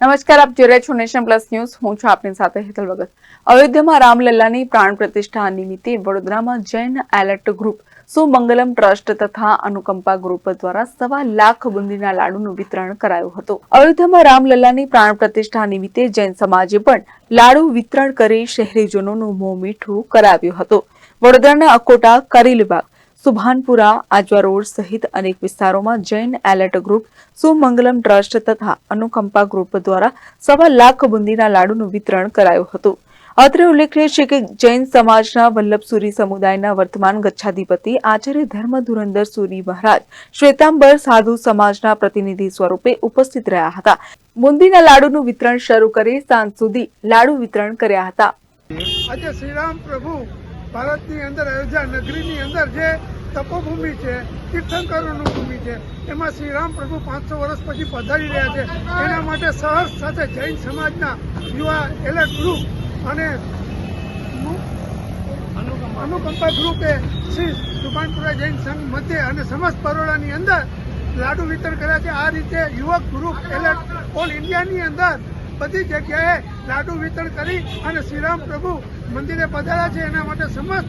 નમસ્કાર, આપ જોઈ રહ્યા છો નેશન પ્લસ ન્યૂઝ. હું છું આપની સાથે હેતલ ભગત. અયોધ્યામાં રામલલ્લાની પ્રાણ પ્રતિષ્ઠા નિમિત્તે વડોદરામાં Jain alert group Sumangalam trust તથા અનુકંપા ગ્રુપ દ્વારા સવા લાખ બુંદીના લાડુનું વિતરણ કરાયું હતું. અયોધ્યામાં રામલલ્લાની પ્રાણ પ્રતિષ્ઠા નિમિત્તે જૈન સમાજે પણ લાડુ વિતરણ કરી શહેરીજનોનું મોં મીઠું કરાવ્યું હતું. વડોદરાના અકોટા કરીલબાગ સુભાનપુરા, આજવા રોડ સહિત અનેક વિસ્તારોમાં Jain alert group, Sumangalam trust તથા અનુકંપા ગ્રુપ દ્વારા સવા લાખ બુંદીના લાડુનું વિતરણ કરાયું હતું. અત્રે ઉલ્લેખનીય છે કે જૈન સમાજના વલ્લભસુરી સમુદાયના વર્તમાન ગચ્છાધિપતિ આચાર્ય ધર્મ ધુરંધર સુરી મહારાજ શ્વેતાંબર સાધુ સમાજના પ્રતિનિધિ સ્વરૂપે ઉપસ્થિત રહ્યા હતા. બુંદીના લાડુનું વિતરણ શરૂ કરી સાંજ સુધી લાડુ વિતરણ કર્યા હતા. આજે શ્રીરામ પ્રભુ ભારતની અંદર, અયોધ્યા નગરીની અંદર જે તપોભૂમિ છે, તીર્થંકરોની ભૂમિ છે. એમાં શ્રીરામ પ્રભુ પાંચસો વર્ષ પછી પધારી રહ્યા છે. એના માટે સહર્ષ સાથે જૈન સમાજના યુવા એલર્ટ ગ્રુપ અને અનુકંપા ગ્રુપે શ્રી સુભાનપુરા જૈન સંઘ મધ્ય અને સમસ્ત બરોડાની અંદર લાડુ વિતરણ કર્યા છે. આ રીતે યુવક ગ્રુપ એલર્ટ ઓલ ઇન્ડિયાની અંદર બધી જગ્યાએ લાડુ વિતરણ કરી અને શ્રીરામ પ્રભુ મંદિરે પધાર્યા છે. એના માટે સમસ્ત